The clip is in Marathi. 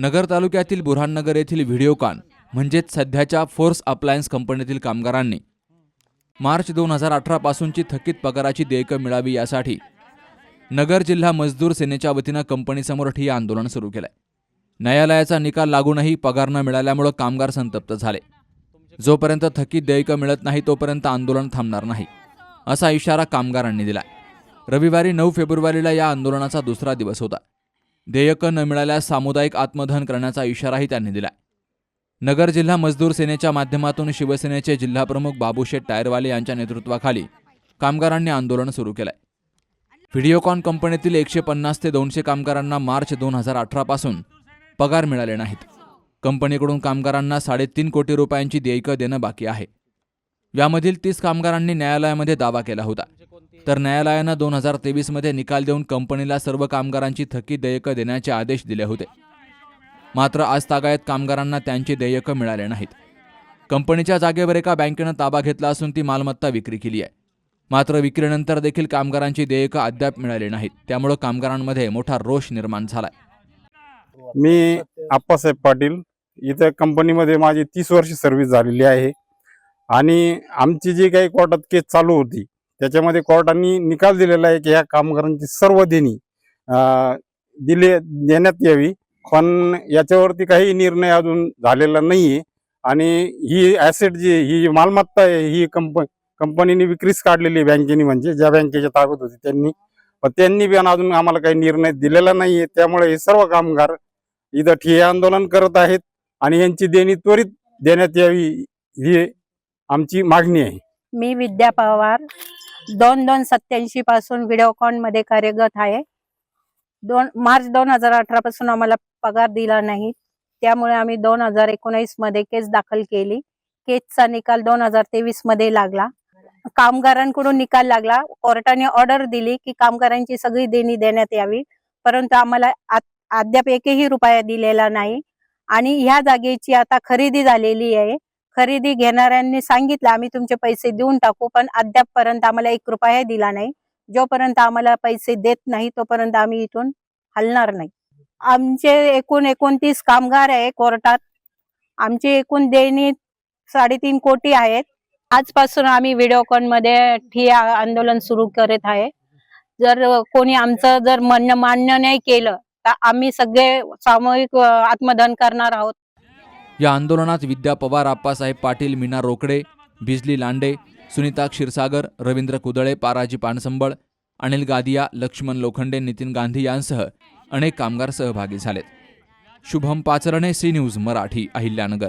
नगर तालुक्यातील बुरहाननगर येथील व्हिडिओकॉन म्हणजेच सध्याच्या फोर्स अप्लायन्स कंपनीतील कामगारांनी मार्च दोन हजार अठरापासूनची थकीत पगाराची देयकं मिळावी यासाठी नगर जिल्हा मजदूर सेनेच्या वतीनं कंपनीसमोर ठिय्या आंदोलन सुरू केलंय. न्यायालयाचा निकाल लागूनही पगार न मिळाल्यामुळं कामगार संतप्त झाले. जोपर्यंत थकीत देयकं मिळत नाही तोपर्यंत आंदोलन थांबणार नाही असा इशारा कामगारांनी दिला रविवारी नऊ फेब्रुवारीला या आंदोलनाचा दुसरा दिवस होता. देयकं न मिळाल्यास सामुदायिक आत्मदहन करण्याचा इशाराही त्यांनी दिला नगर जिल्हा मजदूर सेनेच्या माध्यमातून शिवसेनेचे जिल्हाप्रमुख बाबूशेठ टायरवाले यांच्या नेतृत्वाखाली कामगारांनी आंदोलन सुरू केलंय. व्हिडिओकॉन कंपनीतील एकशे पन्नास ते दोनशे कामगारांना मार्च दोन हजार अठरापासून पगार मिळाले नाहीत. कंपनीकडून कामगारांना साडेतीन कोटी रुपयांची देयकं देणं बाकी आहे. यामधील तीस कामगारांनी न्यायालयामध्ये दावा केला होता. तर न्यायालयानं दोन हजार तेवीसमध्ये निकाल देऊन कंपनीला सर्व कामगारांची थकीत देयकं देण्याचे आदेश दिले होते. मात्र आज तागायत कामगारांना त्यांची देयकं मिळाले नाहीत. कंपनीच्या जागेवर एका बँकेनं ताबा घेतला असून ती मालमत्ता विक्री केली आहे. मात्र विक्रीनंतर देखील कामगारांची देयकं अद्याप मिळाली नाहीत. त्यामुळं कामगारांमध्ये मोठा रोष निर्माण झालाय. मी आप्पासाहेब पाटील इथं कंपनीमध्ये माझी तीस वर्ष सर्व्हिस झालेली आहे. आणि आमची जी काही कोर्टात केस चालू होती त्याच्यामध्ये कोर्टाने निकाल दिलेला आहे की ह्या कामगारांची सर्व देणी दिले देण्यात यावी. पण याच्यावरती काही निर्णय अजून झालेला नाहीये. आणि ही ॲसेट जी ही मालमत्ता आहे ही कंप कंपनीने विक्रीस काढलेली बँकेने म्हणजे ज्या बँकेच्या ताकद होती त्यांनी. पण त्यांनी पण अजून आम्हाला काही निर्णय दिलेला नाहीये. त्यामुळे हे सर्व कामगार इथं ठिय्या आंदोलन करत आहेत आणि यांची देणी त्वरित देण्यात यावी ही आमची मागणी आहे. मी विद्या पवार. दोन दोन सत्याऐंशी पासून व्हिडिओकॉनमध्ये कार्यरत आहे. दोन मार्च दोन हजार अठरा पासून आम्हाला पगार दिला नाही. त्यामुळे आम्ही दोन हजार एकोणीसमध्ये केस दाखल केली. केसचा निकाल दोन हजार तेवीसमध्ये लागला. कामगारांकडून निकाल लागला. कोर्टाने ऑर्डर दिली की कामगारांची सगळी देणी देण्यात यावी. परंतु आम्हाला अद्याप एकही रुपया दिलेला नाही. आणि ह्या जागेची आता खरेदी झालेली आहे. खरेदी घेणाऱ्यांनी सांगितलं आम्ही तुमचे पैसे देऊन टाकू पण अद्यापपर्यंत आम्हाला एक रुपया दिला नाही. जोपर्यंत आम्हाला पैसे देत नाही तोपर्यंत आम्ही इथून हलणार नाही. आमचे एकूण एकोणतीस कामगार आहे कोर्टात. आमची एकूण देणी साडेतीन कोटी आहेत. आजपासून आम्ही व्हिडिओकॉनमध्ये ठिय्या आंदोलन सुरू करत आहे. जर कोणी आमचं जर म्हणणं मान्य नाही केलं तर आम्ही सगळे सामूहिक आत्मदहन करणार आहोत. या आंदोलनात विद्या पवार आप्पासाहेब पाटील मीना रोकडे बिजली लांडे सुनीता क्षीरसागर रवींद्र कुदळे पाराजी पानसंबळ अनिल गादिया लक्ष्मण लोखंडे नितीन गांधी यांसह अनेक कामगार सहभागी झालेत. Shubham Pacharne C news Marathi Ahilyanagar.